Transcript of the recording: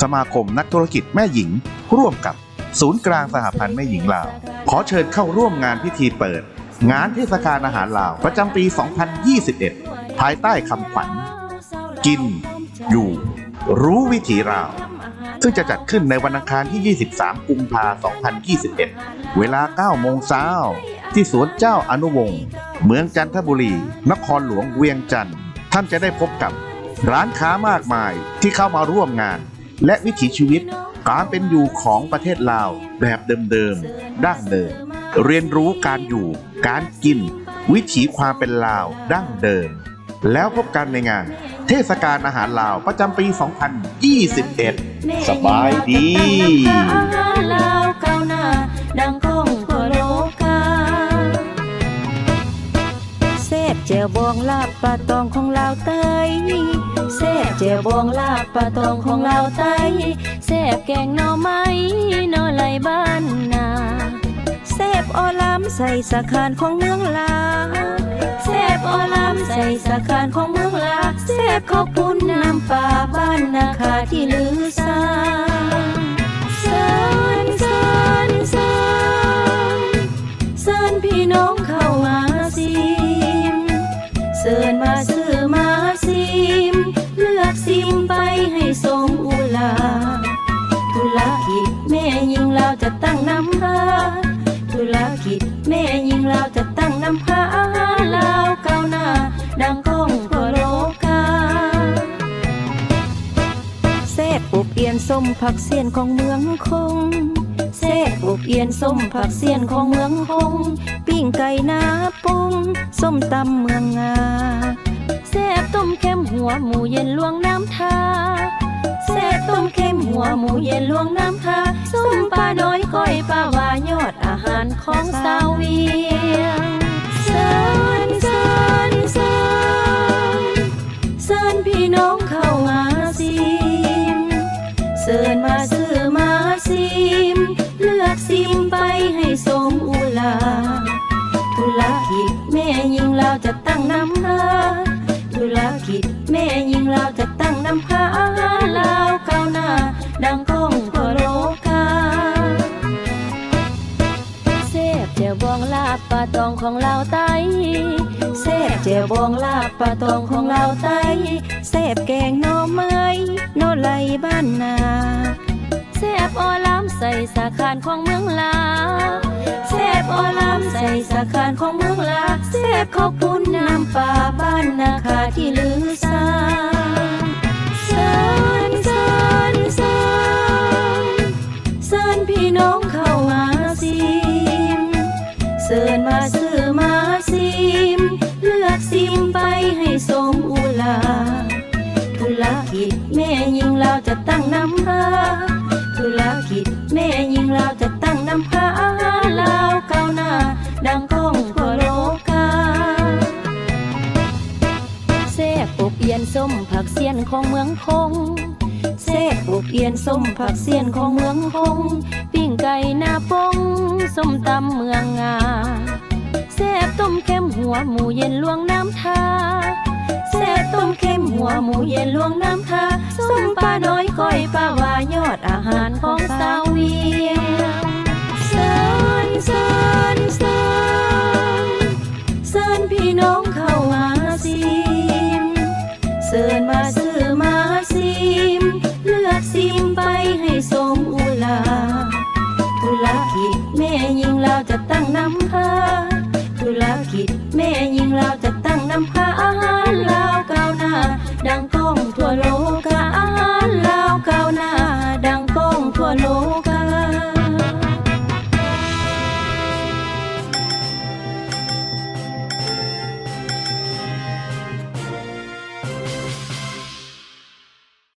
สมาคมนักธุรกิจแม่หญิง ร่วมกับศูนย์กลางสหพันธ์แม่หญิงลาว ขอเชิญเข้าร่วมงานพิธีเปิด งานเทศกาลอาหารลาว ประจำปี 2021 ภายใต้คำขวัญ กิน อยู่ รู้วิถีลาว ซึ่งจะจัดขึ้นในวันอังคารที่ 23 กุมภาพันธ์2021 เวลา 9 โมงเช้า ที่สวนเจ้าอนุวงศ์เมืองจันทบุรี นครหลวงเวียงจันทร์ท่านจะได้พบกับร้านค้ามากมายที่เข้ามาร่วมงาน และวิถีชีวิตการเป็นอยู่ของประเทศลาวแบบเดิมๆดั้งเดิม เรียนรู้การอยู่ การกิน วิถีความเป็นลาวดั้งเดิม แล้วพบกันในงาน เทศกาลอาหารลาวประจำปี 2021 สบายดี จียวบองลาบปลาตองของลาวใต้เซฟเจียวบองลาบปลาตองของลาวใต้เซฟแกงหน่อไม้หน่อไหลบ้านนาเซฟออลามใส่สะขานของเมืองลาวเซฟออลามใส่สะขานของเมืองลาวเซฟข้าวปุ้นน้ำปลาบ้านนาคาที่ลือซา ผ้าอาหารลาวก้าหน้า ดังก้องทั่วโลกาเศษปลูกเอียนส้มผักเสียนของเมืองคงเศษปลูกเอียนส้มผักเสียนของเมืองคงปิ้งไก่นาปงส้มตำเมืองงาแซ่บต้มเค็มหัวหมูเย็นลวงน้ำทาแซ่บต้มเค็มหัวหมูเย็นลวงน้ำทาส้มปลาน้อยก้อยปลาวายอดอาหารของสา ให้สมอุลา ธุรกิจแม่ยิงเราจะตั้งน้ำพาธุรกิจแม่ยิงเราจะตั้งน้ำพาลาวก้าวหน้า ดังก้องทั่วโลกาเซฟเจียวบองลาบปลาตองของเราไตเซฟเจียวบองลาบปลาตองของเราไตเซฟแกงหน่อไม้หน่อไหลบ้านนา เซฟออลามใส่สาขานของเมืองลาเซฟออลามใส่สาขานของเมืองลาเซฟข้าวปุ้นน้ำปลาบ้านนาคาที่ลือซาเซินเซินเซินเซินพี่น้องเข้ามาซิมเซินมาซื้อมาซิม เลือกซิมไปให้สมอุลาธุรกิจแม่ยิงเราจะตั้งน้ำพา เซฟปลูกเอียนส้มผักเสียนของเมืองคงเซฟปลูกเอียนส้มผักเสียนของเมืองคงปิ้งไก่หน้าปงส้มตำเมืองงาเซฟต้มเค็มหัวหมูเย็นลวงน้ำทาเซฟต้มเค็มหัวหมูเย็นลวงน้ำทาส้มปลาน้อยก้อยปลาวายอดอาหารของสาวเวียงเซินเซินเซินเซินพี่น้องเข้ามาซิ เสินมาซื้อมาซิม เลือกซิมไปให้สมอุลา